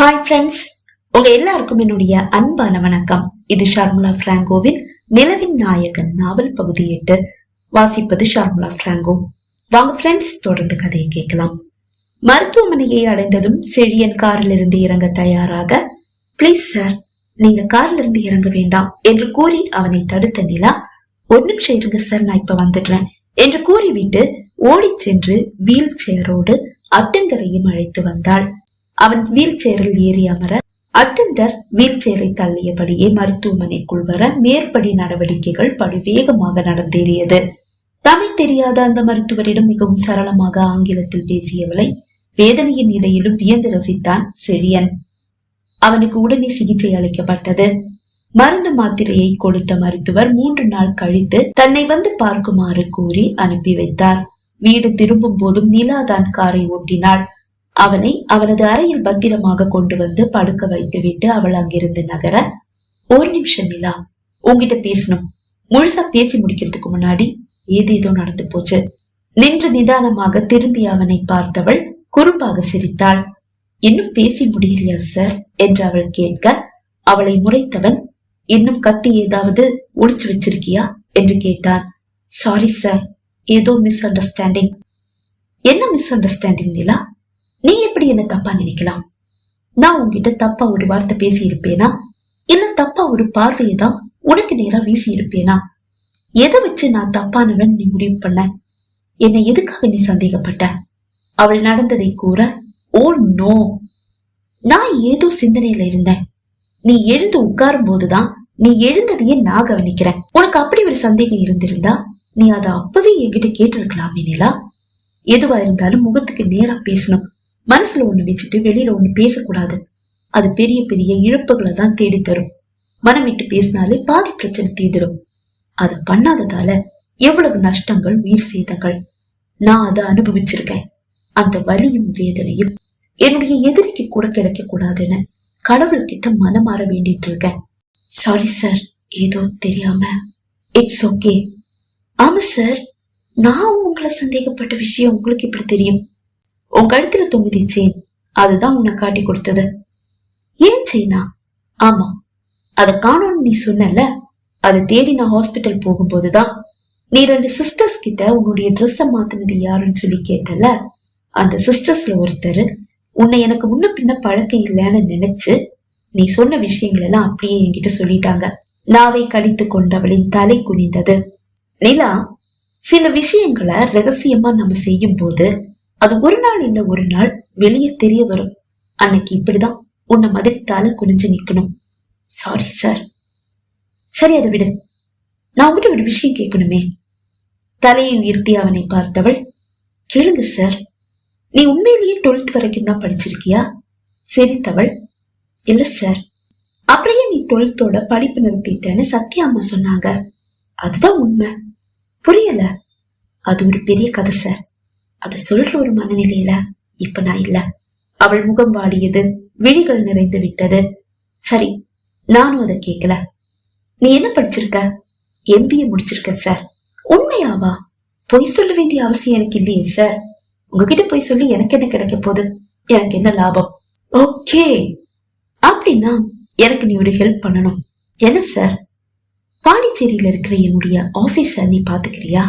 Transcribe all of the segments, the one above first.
Hi friends உங்க எல்லாருக்கும் என்னுடைய அன்பான வணக்கம். இது ஷர்முலா பிராங்கோவின் நிலவின் நாயகன் நாவல் பகுதி எட்டு. வாசிப்பது ஷர்முலா பிராங்கோ. வாங்க ஃப்ரெண்ட்ஸ் தொடர்ந்து கதையை கேட்கலாம். மருத்துவமனையை அடைந்ததும் செழியன் காரில் இருந்து இறங்க தயாராக ப்ளீஸ் சார் நீங்க கார்ல இருந்து இறங்க வேண்டாம் என்று கூறி அவனை தடுத்த நிலா ஒரு நிமிஷம் இருங்க சார் நான் இப்ப வந்துடுறேன் என்று கூறிவிட்டு ஓடிச் சென்று வீல் சேரோடு அட்டெண்டரையும் அழைத்து வந்தாள். அவன் வீல் சேரில் ஏறி அமர அட்டெண்டர் வீல் சேரை தள்ளியபடியே மருத்துவமனைக்குள் வர மேற்படி நடவடிக்கைகள் படுவேகமாக நடந்தேறியது. தமிழ் தெரியாத அந்த மருத்துவரிடம் மிகவும் சரளமாக ஆங்கிலத்தில் பேசியவளை வேதனையின் இடையிலும் வியந்து ரசித்தான் செழியன். அவனுக்கு உடனே சிகிச்சை அளிக்கப்பட்டது. மருந்து மாத்திரையை கொடுத்த மருத்துவர் மூன்று நாள் கழித்து தன்னை வந்து பார்க்குமாறு கூறி அனுப்பி வைத்தார். வீடு திரும்பும் போதும் நிலாதான் காரை ஓட்டினாள். அவனை அவனது அறையில் பத்திரமாக கொண்டு வந்து படுக்க வைத்துவிட்டு அவள் அங்கிருந்து நகர ஒரு நிமிஷம் நிலா உன்கிட்ட பேசணும். முழுசா பேசி முடிக்கிறதுக்கு முன்னாடி ஏதேதோ நடந்து போச்சு. நின்று நிதானமாக திரும்பி அவனை பார்த்தவள் குறும்பாக சிரித்தாள். இன்னும் பேசி முடியலையா சார்? என்று அவள் கேட்க அவளை முறைத்தவன் இன்னும் கத்தி ஏதாவது ஒளிச்சு வச்சிருக்கியா? என்று கேட்டான். சாரி சார் ஏதோ மிஸ் அண்டர்ஸ்டாண்டிங் என்ன மிஸ் அண்டர்ஸ்டாண்டிங் நிலா? எப்படி என்ன தப்பா நினைக்கலாம்? நான் உன்கிட்ட தப்பா ஒரு வார்த்தை பேசி இருப்பேனா இல்ல தப்பா ஒரு பார்வையை தான் உனக்கு நேரா வீசி இருப்பேனா எதை வச்சு நான் தப்பானவன் நீ முடிவு பண்ண? என்னை எதுக்காக நீ சந்தேகப்பட்ட? அவள் நடந்ததை கூற ஓ நோ. நான் ஏதோ சிந்தனையில இருந்தேன். நீ எழுந்து உட்காரும் போதுதான் நீ எழுந்ததையே நான் கவனிக்கிறேன். உனக்கு அப்படி ஒரு சந்தேகம் இருந்திருந்தா நீ அதை அப்பவே என்கிட்ட கேட்டிருக்கலாமே நிலா. எதுவா இருந்தாலும் முகத்துக்கு நேரா பேசணும். மனசுல ஒண்ணு வச்சுட்டு வெளியில ஒண்ணு பேசக்கூடாது. அது பெரிய பெரிய இழப்புகளை தான் தேடி தரும் மனம் விட்டு பேசினாலே பாதி பிரச்சனை தீந்துரும் அதை பண்ணாததால எவ்வளவு நஷ்டங்கள் உயிர் சேதங்கள். நான் அதை அனுபவிச்சிருக்கேன். அந்த வலியும் வேதனையும் என்னுடைய எதிரிக்கு கூட கிடைக்க கூடாதுன்னு கடவுள்கிட்ட மனமாற வேண்டிட்டு இருக்கேன் சாரி சார் ஏதோ தெரியாம. இட்ஸ் ஓகே ஆமா சார் நான் உங்களை சந்தேகப்பட்ட விஷயம் உங்களுக்கு இப்படி தெரியும். உன் கழுத்துல தொங்குதி செயின் அதுதான் உன்னை காட்டி கொடுத்தது. ஏன் செயினா ஆமா அதை காணோம்னு நீ சொன்னல அதை தேடி நான் ஹாஸ்பிட்டல் போகும்போதுதான் நீ ரெண்டு சிஸ்டர்ஸ் கிட்ட உன்னுடைய ட்ரெஸ்ஸை மாத்தினது யாருன்னு சொல்லி கேட்டல அந்த சிஸ்டர்ஸ்ல ஒருத்தர் உன்னை எனக்கு முன்ன பின்ன பழக்கம் இல்லைன்னு நினைச்சு நீ சொன்ன விஷயங்கள் எல்லாம் அப்படியே என்கிட்ட சொல்லிட்டாங்க. நாவை கடித்து கொண்டவளின் தலை குனிந்தது. நிலா சில விஷயங்களை ரகசியமா நம்ம செய்யும் போது அது ஒரு நாள் இல்ல ஒரு நாள் வெளியே தெரிய வரும். அன்னைக்கு இப்படிதான் உன்னை மாதிரி தலை குனிஞ்சு நிக்கணும். சாரி சார் சரி அதை விடு. நான் உங்ககிட்ட ஒரு விஷயம் கேட்கணுமே. தலையை உயர்த்தி அவனை பார்த்தவள் கேளுங்க சார் நீ உண்மையிலேயே டுவெல்த் வரைக்கும் தான் படிச்சிருக்கியா? சிரித்தவள் இல்ல சார் அப்படியே நீ டுவெல்த்தோட படிப்பு நிறுத்திட்டேன்னு சத்யா அம்மா சொன்னாங்க. அதுதான் உண்மை. புரியல? அது ஒரு பெரிய கதை சார் அதை சொல்ற ஒரு மனநிலையில இப்ப நான் இல்ல. அவள் முகம் வாடியது விழிகள் நிறைந்து விட்டது. சரி நானும் அதை கேட்கல நீ என்ன படிச்சிருக்க? எம்பிஏ முடிச்சிருக்க சார் உண்மையாவா? பொய் சொல்ல வேண்டிய அவசியம் எனக்கு இல்லையே சார் உங்ககிட்ட போய் சொல்லி எனக்கு என்ன கிடைக்க போகுது? எனக்கு என்ன லாபம்? ஓகே. அப்படின்னா எனக்கு நீ ஒரு ஹெல்ப் பண்ணணும். என்ன சார் பாண்டிச்சேரியில இருக்கிற என்னுடைய ஆபீஸ நீ பாத்துக்கிறியா?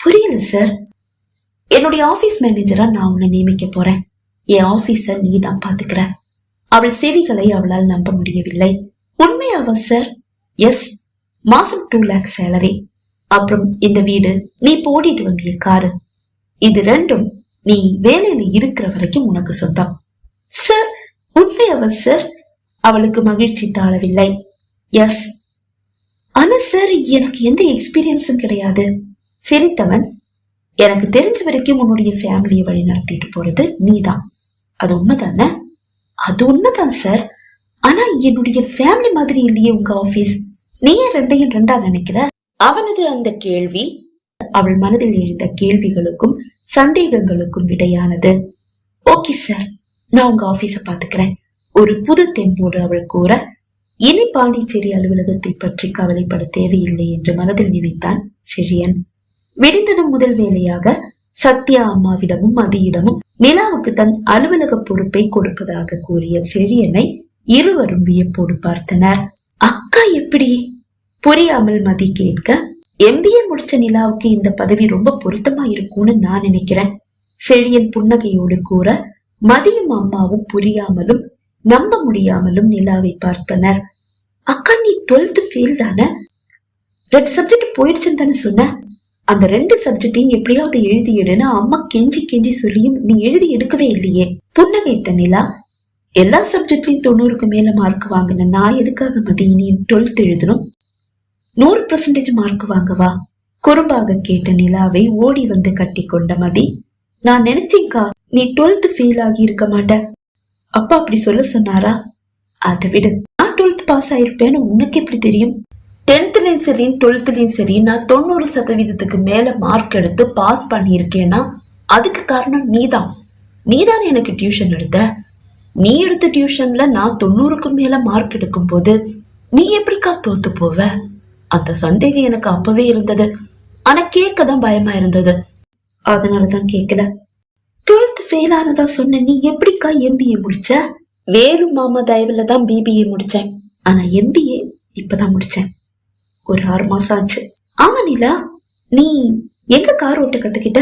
புரியல சார் என்னுடைய ஆபீஸ் மேனேஜரா நான் உன்னை நியமிக்க போறேன். என் ஆஃபீஸை நீ தான் பாத்துக்கிற. அவள் செவிகளை அவளால் நம்ப முடியவில்லை. உண்மையாவா சார் எஸ் மாசம் டூ லேக் சேலரி அப்புறம் இந்த வீடு நீ போடிட்டு வந்திய காரு. இது ரெண்டும் நீ வேலையில இருக்கிற வரைக்கும் உனக்கு சொந்தம். சார் உண்மையாவா சார் அவளுக்கு மகிழ்ச்சி தாழவில்லை. எஸ் ஆனா சார் எனக்கு எந்த எக்ஸ்பீரியன்ஸும் கிடையாது. சிரித்தவன் எனக்கு தெரிஞ்ச வரைக்கும் உன்னுடைய ஃபேமிலியை வழி நடத்திட்டு போறது நீதான். அது உண்மைதானே? அது உண்மைதான் சார் ஆனா என்னுடைய ஃபேமிலி மாதிரி இல்லையே உங்க ஆபீஸ் நீ ஏன் ரெண்டையும் ரெண்டா நினைக்கிற? அவனது அந்த கேள்வி அவள் மனதில் எழுந்த கேள்விகளுக்கும் சந்தேகங்களுக்கும் விடையானது. ஓகே சார் நான் உங்க ஆபீஸ பாத்துக்கிறேன் ஒரு புது தெம்போடு அவள் கூற. இனி பாண்டிச்சேரி அலுவலகத்தை பற்றி கவலைப்பட தேவையில்லை என்று மனதில் நினைத்தான் செழியன். விடிந்ததும் முதல் வேலையாக சத்யா அம்மாவிடமும் மதியிடமும் நிலாவுக்கு தன் அலுவலக பொறுப்பை கொடுப்பதாக கூறிய செழியனை இருவரும் வியப்போடு பார்த்தனர். அக்கா எப்படி? புரியாமல் மதி கேட்க எம்பிஏ முடிச்ச நிலாவுக்கு இந்த பதவி ரொம்ப பொருத்தமா இருக்கும்னு நான் நினைக்கிறேன் செழியன் புன்னகையோடு கூற மதியும் அம்மாவும் புரியாமலும் நம்ப முடியாமலும் நிலாவை பார்த்தனர். அக்கா நீ டுவெல்த் ஃபெயில் தானே? ரெண்டு சப்ஜெக்ட் போயிடுச்சுன்னு தானே சொன்ன. அந்த ரெண்டு சப்ஜெக்டையும் எப்படியாவது எழுதி எடுன்னு அம்மா கெஞ்சி கெஞ்சி சொல்லியும் நீ எழுதி எடுக்கவே இல்லையே. புன்னகைத்த நிலா எல்லா சப்ஜெக்ட்லயும் தொண்ணூறுக்கு மேல மார்க் வாங்கின நான் எதுக்காக மதி நீ டுவெல்த் எழுதணும்? நூறு பர்சன்டேஜ் மார்க் வாங்கவா? குறும்பாக கேட்ட நிலாவை ஓடி வந்து கட்டி கொண்ட மதி நான் நினைச்சேன்க்கா நீ டுவெல்த் ஃபெயில் ஆகி இருக்க மாட்ட. அப்பா அப்படி சொல்ல சொன்னாரா? அதை விடு நான் டுவெல்த் பாஸ் ஆயிருப்பேன்னு உனக்கு எப்படி தெரியும்? டென்த்துலையும் சரி டுவெல்த்துலையும் சரி நான் தொண்ணூறு சதவீதத்துக்கு மேலே மார்க் எடுத்து பாஸ் பண்ணியிருக்கேன்னா அதுக்கு காரணம் நீதான். நீதானே எனக்கு டியூஷன் எடுத்த? நீ எடுத்த டியூஷனில் நான் தொண்ணூறுக்கும் மேலே மார்க் எடுக்கும்போது நீ எப்படிக்கா தோத்து போவ? அந்த சந்தேகம் எனக்கு அப்பவே இருந்தது. ஆனால் கேட்க தான் பயமா இருந்தது. அதனால தான் கேட்கல டுவெல்த் ஃபெயில் ஆனதா சொன்ன நீ எப்படிக்கா எம்பிஏ முடிச்ச? வேறு மாமா தயவில் தான் பிபிஏ முடித்தேன் ஆனால் எம்பிஏ இப்பதான் முடித்தேன் ஒரு ஆறு மாசம் ஆச்சு. ஆமா நிலா நீ எங்க கார் ஓட்ட கத்துக்கிட்ட?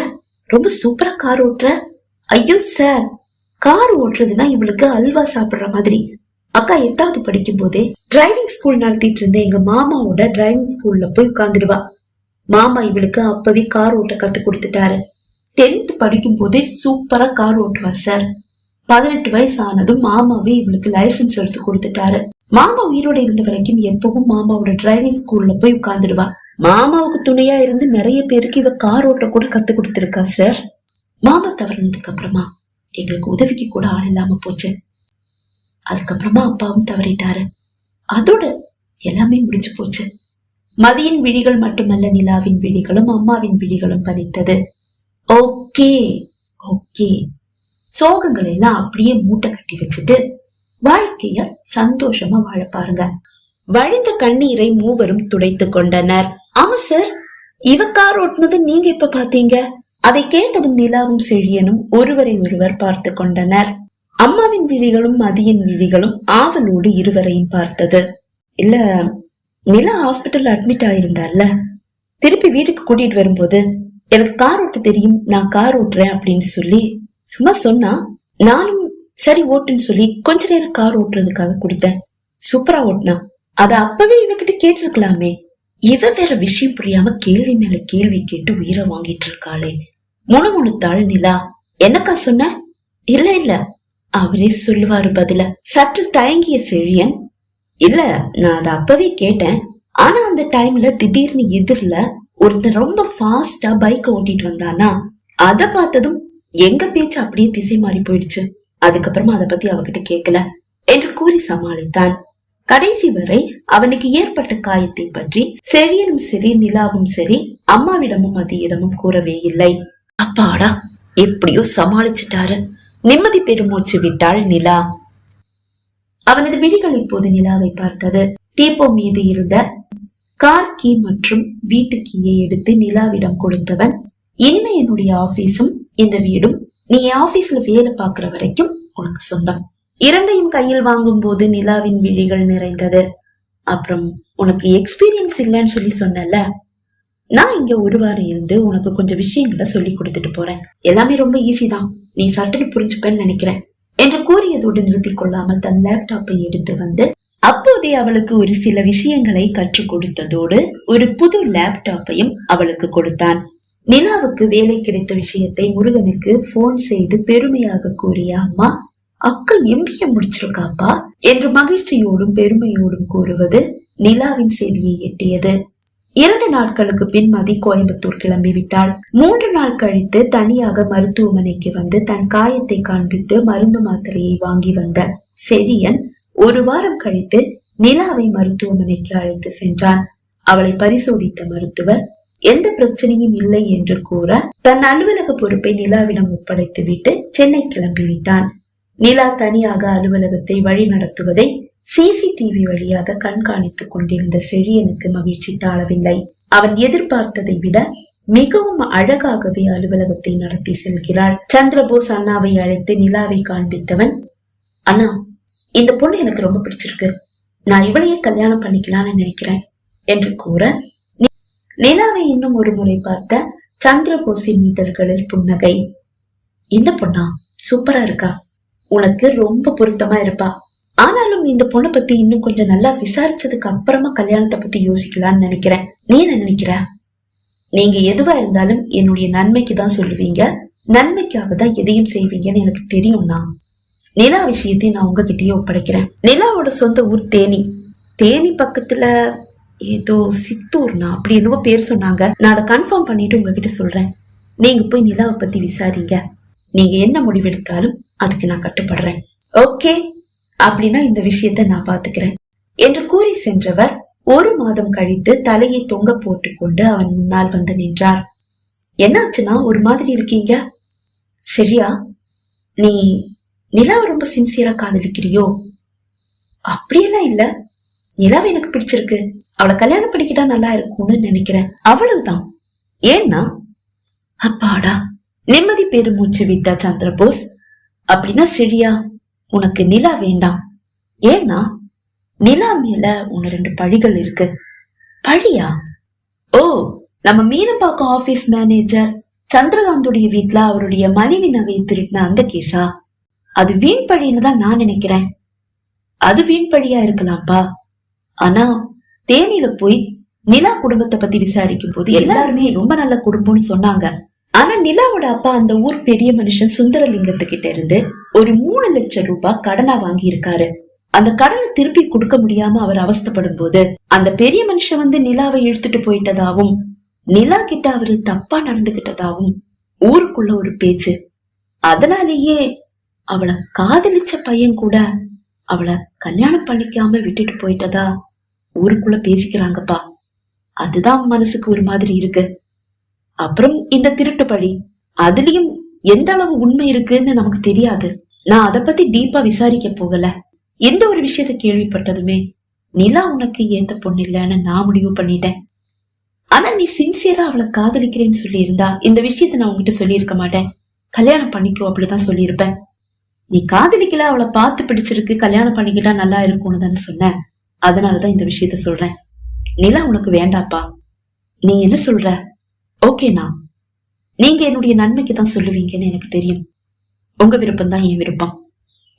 ரொம்ப சூப்பரா கார் ஓட்டுற. ஐயோ சார் கார் ஓட்டுறதுன்னா இவளுக்கு அல்வா சாப்பிடுற மாதிரி. அக்கா எட்டாவது படிக்கும் போதே டிரைவிங் ஸ்கூல் நடத்திட்டு இருந்த எங்க மாமாவோட டிரைவிங் ஸ்கூல்ல போய் உட்காந்துடுவா மாமா இவளுக்கு அப்பவே கார் ஓட்ட கத்து கொடுத்துட்டாரு. டென்த் படிக்கும் போதே சூப்பரா கார் ஓட்டுவா சார். பதினெட்டு வயசு ஆனதும் மாமாவே இவளுக்கு லைசன்ஸ் எடுத்து கொடுத்துட்டாரு. மாமா உயிரோட இருந்த வரைக்கும் எப்பவும் மாமாவோட டிரைவிங் ஸ்கூல்ல போய் உட்கார்ந்துடுவா. மாமாவுக்கு துணையா இருந்து நிறைய பேருக்கு இவ கார் ஓட்ட கூட கத்து கொடுத்துருக்கா சார் மாமா தவறினதுக்கு அப்புறமா எங்களுக்கு உதவிக்கு கூட ஆள் இல்லாம போச்சு. அதுக்கப்புறமா அப்பாவும் தவறிட்டாரு. அதோட எல்லாமே முடிஞ்சு போச்சு. மதியின் விழிகள் மட்டுமல்ல நிலாவின் விழிகளும் அம்மாவின் விழிகளும் பதித்தது. Okay okay. சோகங்களை எல்லாம் அப்படியே மூட்டை கட்டி வச்சுட்டு வாழ்க்கைய சந்தோஷமா வாழ பாருங்க. வழிந்த கண்ணீரை மூவரும் துடைத்து கொண்டனர். ஆமா சார் இவ கார் ஓட்டுனது நீங்க இப்ப பாத்தீங்க அதை கேட்டதும் நிலாவும் செழியனும் ஒருவரை ஒருவர் பார்த்து கொண்டனர். அம்மாவின் விழிகளும் மதியின் விழிகளும் ஆவலோடு இருவரையும் பார்த்தது. இல்ல நிலா ஹாஸ்பிட்டல் அட்மிட் ஆயிருந்தால திருப்பி வீட்டுக்கு கூட்டிட்டு வரும்போது எனக்கு கார் ஓட்ட தெரியும் நான் கார் ஓட்டுறேன் அப்படின்னு சொல்லி சும்மா சொன்னா நானும் சரி ஓட்டுன்னு சொல்லி கொஞ்ச நேரம் கார் ஓட்டுறதுக்காக கொடுத்தேன். சூப்பரா ஓட்டுனா. அத அப்பவே இவகிட்ட கேட்டிருக்கலாமே. இவ வேற விஷயம் புரியாம கேள்வி மேல கேள்வி கேட்டு உயிரை வாங்கிட்டு இருக்காளே. முணுமுணுத்தாள் நிலா. என்னக்கா சொன்ன? இல்ல இல்ல. அவரே சொல்லுவாரு பதில. சற்று தயங்கிய செழியன். இல்ல நான் அதை அப்பவே கேட்டேன். ஆனா அந்த டைம்ல திடீர்னு எதிரில ஒருத்தன் ரொம்ப ஃபாஸ்டா பைக் ஓட்டிட்டு வந்தானா? அத பார்த்ததும் எங்க பேச்சு அப்படியே திசை மாறி போயிடுச்சு. அதுக்கப்புறமா அதை பத்தி அவகிட்ட கேட்கல என்று கூறி சமாளித்தான். கடைசி வரை அவனுக்கு ஏற்பட்ட காயத்தை பற்றி செழியனும் சரி நிலாவும் சரி அம்மாவிடமும் அதியிடமும் கூறவே இல்லை. அப்பாடா எப்படியோ சமாளிச்சிட்டாரு. நிம்மதி பெருமூச்சு விட்டாள் நிலா. அவனது விழிகள் இப்போது நிலாவை பார்த்தது. டீப்போ மீது இருந்த கார் கீ மற்றும் வீட்டு கீயை எடுத்து நிலாவிடம் கொடுத்தவன் இனிமே என்னுடைய ஆபீஸும் இந்த வீடும் நீ என் ஆபீஸ்ல வேலை பார்க்கிற வரைக்கும் உனக்கு சொந்தம். இரண்டையும் கையில் வாங்கும் போது நிலாவின் விழிகள் நிறைந்தது. அப்புறம் உனக்கு எக்ஸ்பீரியன்ஸ் இல்லைன்னு சொல்லி சொன்னல நான் இங்க ஒரு வாரம் இருந்து உனக்கு கொஞ்சம் விஷயங்களை சொல்லி கொடுத்துட்டு போறேன். எல்லாமே ரொம்ப ஈஸி தான். நீ சட்டுன்னு புரிஞ்சுப்பேன்னு நினைக்கிறேன். என்று கூறியதோடு நிறுத்திக் கொள்ளாமல் தன் லேப்டாப்பை எடுத்து வந்து அப்போதே அவளுக்கு ஒரு சில விஷயங்களை கற்றுக் கொடுத்ததோடு ஒரு புது லேப்டாப்பையும் அவளுக்கு கொடுத்தான். நிலாவுக்கு வேலை கிடைத்த விஷயத்தை முருகனுக்கு போன் செய்து பெருமையாக கூறிய அம்மா அக்கா எம்பிய முடிச்சிருக்காப்பா? என்று மகிழ்ச்சியோடும் பெருமையோடும் கூறுவது நிலாவின் செவியை எட்டியது. இரண்டு நாட்களுக்கு பின் மதி கோயம்புத்தூர் கிளம்பி விட்டாள். மூன்று நாள் கழித்து தனியாக மருத்துவமனைக்கு வந்து தன் காயத்தை காண்பித்து மருந்து மாத்திரையை வாங்கி வந்த செவியன் ஒரு வாரம் கழித்து நிலாவை மருத்துவமனைக்கு அழைத்து சென்றான். அவளை பரிசோதித்த மருத்துவர் எந்த பிரச்சனையும் இல்லை என்று கூற தன் அலுவலக பொறுப்பை நிலாவிடம் ஒப்படைத்து விட்டு சென்னை கிளம்பிவிட்டான் நிலா தனியாக அலுவலகத்தை வழி நடத்துவதை சிசிடிவி வழியாக கண்காணித்துக் கொண்டிருந்த செழியனுக்கு மகிழ்ச்சி தாழவில்லை. அவன் எதிர்பார்த்ததை விட மிகவும் அழகாகவே அலுவலகத்தை நடத்தி செல்கிறாள். சந்திரபோஸ் அண்ணாவை அழைத்து நிலாவை காண்பித்தவன் அண்ணா இந்த பொண்ணு எனக்கு ரொம்ப பிடிச்சிருக்கு. நான் இவளையே கல்யாணம் பண்ணிக்கலாம்னு நினைக்கிறேன் என்று கூற நிலாவை இன்னும் ஒரு முறை பார்த்த சந்திரபோசி நீதர்களில் புன்னகை. இந்த பொண்ணா? சூப்பரா இருக்கா? உனக்கு ரொம்ப பொருத்தமா இருப்பா. ஆனாலும் இந்த பொண்ணை பத்தி இன்னும் கொஞ்சம் நல்லா விசாரிச்சதுக்கு அப்புறமா கல்யாணத்தை பத்தி யோசிக்கலாம்னு நினைக்கிறேன். நீ என்ன நினைக்கிற? நீங்க எதுவா இருந்தாலும் என்னுடைய நன்மைக்கு தான் சொல்லுவீங்க. நன்மைக்காக தான் எதையும் செய்வீங்கன்னு எனக்கு தெரியும்னா நிலா விஷயத்தை நான் உங்ககிட்டயே ஒப்படைக்கிறேன். நிலாவோட சொந்த ஊர் தேனி. தேனி பக்கத்துல ஏதோ சித்தூர்னா அப்படி என்னவோ பேர் சொன்னாங்க. நான் அதை கன்ஃபார்ம் பண்ணிட்டு உங்ககிட்ட சொல்றேன். நீங்க போய் நிலாவை பத்தி விசாரிங்க. நீங்க என்ன முடிவெடுத்தாலும் அதுக்கு நான் கட்டுப்படுறேன். ஓகே? அப்படின்னா இந்த விஷயத்தை நான் பாத்துக்கிறேன். என்று கூறி சென்றவர் ஒரு மாதம் கழித்து தலையை தொங்க போட்டுக்கொண்டு அவன் முன்னால் வந்து நின்றார். என்னாச்சுன்னா ஒரு மாதிரி இருக்கீங்க? சரியா. நீ நிலாவை ரொம்ப சின்சியரா காதலிக்கிறியோ? அப்படியெல்லாம் இல்ல. நிலாவை எனக்கு பிடிச்சிருக்கு. அவளை கல்யாணம் பண்ணிக்கிட்டா நல்லா இருக்கும்னு நினைக்கிறேன். அவ்வளவுதான். ஏன்னா அப்பாடா நிம்மதி பெருமூச்சு விட்டா சந்திரபோஸ். அப்படின்னா சரியா உனக்கு நிலா வேண்டாம். ஏன்னா நிலா மேல உன்ன ரெண்டு பழிகள் இருக்கு. பழியா? ஓ நம்ம மீனம்பாக்கம் ஆபீஸ் மேனேஜர் சந்திரகாந்துடைய வீட்ல அவருடைய மனைவி நகையை திருட்டின அந்த கேஸா? அது வீண் பழின்னு தான் நான் நினைக்கிறேன். அது வீண் பழியா இருக்கலாம்ப்பா ஆனா தேனியில போய் நிலா குடும்பத்தை பத்தி விசாரிக்கும் போது எல்லாருமே ரொம்ப நல்ல குடும்பம்னு சொன்னாங்க. ஆனா நிலாவோட அப்பா அந்த ஊர் பெரிய மனுஷன் சுந்தரலிங்கத்துக்கிட்ட இருந்து ஒரு மூணு லட்சம் ரூபாய் கடனா வாங்கி இருக்காரு அந்த கடனை திருப்பி கொடுக்க முடியாம அவர் அவஸ்தப்படும் போது அந்த பெரிய மனுஷன் வந்து நிலாவை இழுத்துட்டு போயிட்டதாவும் நிலா கிட்ட அவரு தப்பா நடந்துகிட்டதாவும் ஊருக்குள்ள ஒரு பேச்சு. அதனாலேயே அவளை காதலிச்ச பையன் கூட அவளை கல்யாணம் பண்ணிக்காம விட்டுட்டு போயிட்டதா? ஊருக்குள்ள பேசிக்கிறாங்கப்பா. அதுதான் மனசுக்கு ஒரு மாதிரி இருக்கு. அப்புறம் இந்த திருட்டு பழி அதுலயும் எந்த அளவு உண்மை இருக்குன்னு நமக்கு தெரியாது. நான் அத பத்தி டீப்பா விசாரிக்க போகல. எந்த ஒரு விஷயத்த கேள்விப்பட்டதுமே நிலா உனக்கு ஏத்த பொண்ணு இல்லைன்னு நான் முடிவு பண்ணிட்டேன். ஆனா நீ சின்சியரா அவளை காதலிக்கிறேன்னு சொல்லி இருந்தா இந்த விஷயத்த நான் உங்ககிட்ட சொல்லியிருக்க மாட்டேன். கல்யாணம் பண்ணிக்கோ அப்படிதான் சொல்லியிருப்பேன். நீ காதலிக்கல அவளை பார்த்து பிடிச்சிருக்கு கல்யாணம் பண்ணிக்கிட்டா நல்லா இருக்கும்னு தானே சொன்ன. அதனாலதான் இந்த விஷயத்த சொல்றேன். நிலா உனக்கு வேண்டாப்பா. நீ என்ன சொல்ற? ஓகேண்ணா நீங்க என்னுடைய நன்மைக்கு தான் சொல்லுவீங்கன்னு எனக்கு தெரியும். உங்க விருப்பம் தான் என் விருப்பம்.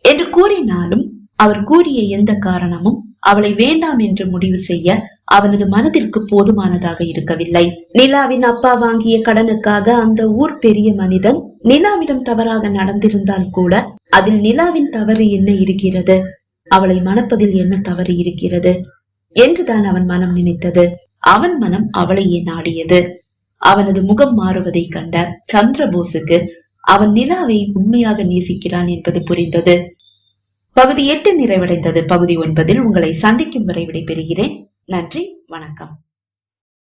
என்று கூறினாலும் அவர் கூறிய எந்த காரணமும் அவளை வேண்டாம் என்று முடிவு செய்ய அவனது மனதிற்கு போதுமானதாக இருக்கவில்லை. நிலாவின் அப்பா வாங்கிய கடனுக்காக அந்த ஊர் பெரிய மனிதன் நிலாவிடம் தவறாக நடந்திருந்தால் கூட அதில் நிலாவின் தவறு என்ன இருக்கிறது? அவளை மணப்பதில் என்ன தவறு இருக்கிறது? என்றுதான் அவன் மனம் நினைத்தது. அவன் மனம் அவளையே நாடியது. அவனது முகம் மாறுவதை கண்ட சந்திரபோஸுக்கு அவன் நிலாவை உண்மையாக நேசிக்கிறான் என்பது புரிந்தது. பகுதி எட்டு நிறைவடைந்தது. பகுதி ஒன்பதில் உங்களை சந்திக்கும் வரை விடைபெறுகிறேன். நன்றி வணக்கம்.